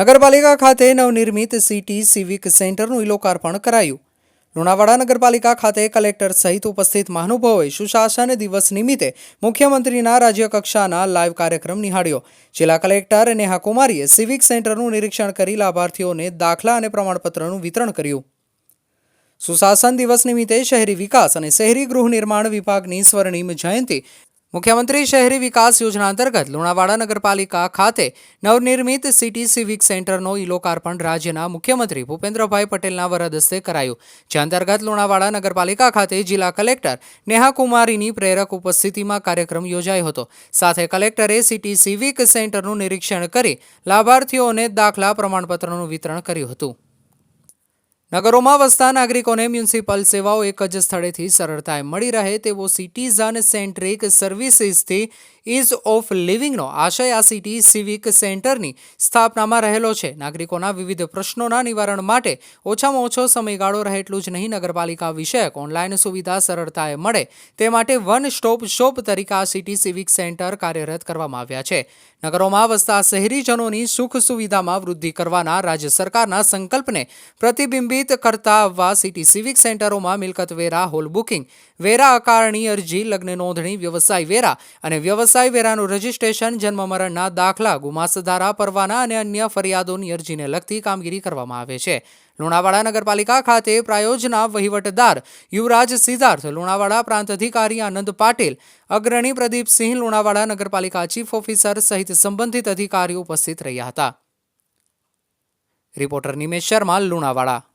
નગરપાલિકા ખાતે નવનિર્મિત સિટી સિવિક સેન્ટરનું લોકાર્પણ કરાયું. લુણાવાડા નગરપાલિકા ખાતે કલેક્ટર સહિત ઉપસ્થિત મહાનુભાવોએ સુશાસન દિવસ નિમિત્તે મુખ્યમંત્રીના રાજ્યકક્ષાના લાઇવ કાર્યક્રમ નિહાળ્યો. જિલ્લા કલેક્ટર નેહા કુમારીએ સિવિક સેન્ટરનું નિરીક્ષણ કરી લાભાર્થીઓને દાખલા અને પ્રમાણપત્રનું વિતરણ કર્યું. સુશાસન દિવસ નિમિત્તે શહેરી વિકાસ અને શહેરી ગૃહ નિર્માણ વિભાગની સ્વર્ણિમ જયંતિ મુખ્યમંત્રી શહેરી વિકાસ યોજના અંતર્ગત લુણાવાડા નગરપાલિકા ખાતે નવનિર્મિત સિટી સિવિક સેન્ટરનો ઈ લોકાર્પણ રાજ્યના મુખ્યમંત્રી ભૂપેન્દ્રભાઈ પટેલના વરદ હસ્તે કરાયું, જે અંતર્ગત લુણાવાડા નગરપાલિકા ખાતે જિલ્લા કલેક્ટર નેહા કુમારીની પ્રેરક ઉપસ્થિતિમાં કાર્યક્રમ યોજાયો હતો. સાથે કલેક્ટરે સિટી સિવિક સેન્ટરનું નિરીક્ષણ કરી લાભાર્થીઓને દાખલા પ્રમાણપત્રનું વિતરણ કર્યું હતું. નગરોમાં વસતા નાગરિકોને મ્યુનિસિપલ સેવાઓ એક જ સ્થળેથી સરળતાએ મળી રહે તેવો સિટીઝન સેન્ટ્રિક સર્વિસીસથી ઇઝ ઓફ લિવિંગનો આશય આ સિટી સિવિક સેન્ટરની સ્થાપનામાં રહેલો છે. નાગરિકોના વિવિધ પ્રશ્નોના નિવારણ માટે ઓછામાં ઓછો સમયગાળો રહે એટલું જ નહીં, નગરપાલિકા વિષયક ઓનલાઈન સુવિધા સરળતાએ મળે તે માટે વન સ્ટોપ શોપ તરીકે આ સિટી સિવિક સેન્ટર કાર્યરત કરવામાં આવ્યા છે. નગરોમાં વસતા શહેરીજનોની સુખ સુવિધામાં વૃદ્ધિ કરવાના રાજ્ય સરકારના સંકલ્પને પ્રતિબિંબિત કરતા આવવા સિટી સિવિક સેન્ટરોમાં મિલકત વેરા હોલ બુકિંગ વેરા આકારણી અરજી, લગ્ન નોંધણી, વ્યવસાય વેરા અને વ્યવસાય વેરાનું રજીસ્ટ્રેશન, જન્મ મરણના દાખલા, ગુમાસધારા, પરવાના અને અન્ય ફરિયાદોની અરજીને લગતી કામગીરી કરવામાં આવે છે. લુણાવાડા નગરપાલિકા ખાતે પ્રાયોજના વહીવટદાર યુવરાજ સિદ્ધાર્થ, લુણાવાડા પ્રાંત અધિકારી આનંદ પાટીલ, અગ્રણી પ્રદીપસિંહ લુણાવાડા નગરપાલિકા ચીફ ઓફિસર સહિત સંબંધિત અધિકારીઓ ઉપસ્થિત રહ્યા હતા. રિપોર્ટર નિમેશ શર્મા, લુણાવાડા.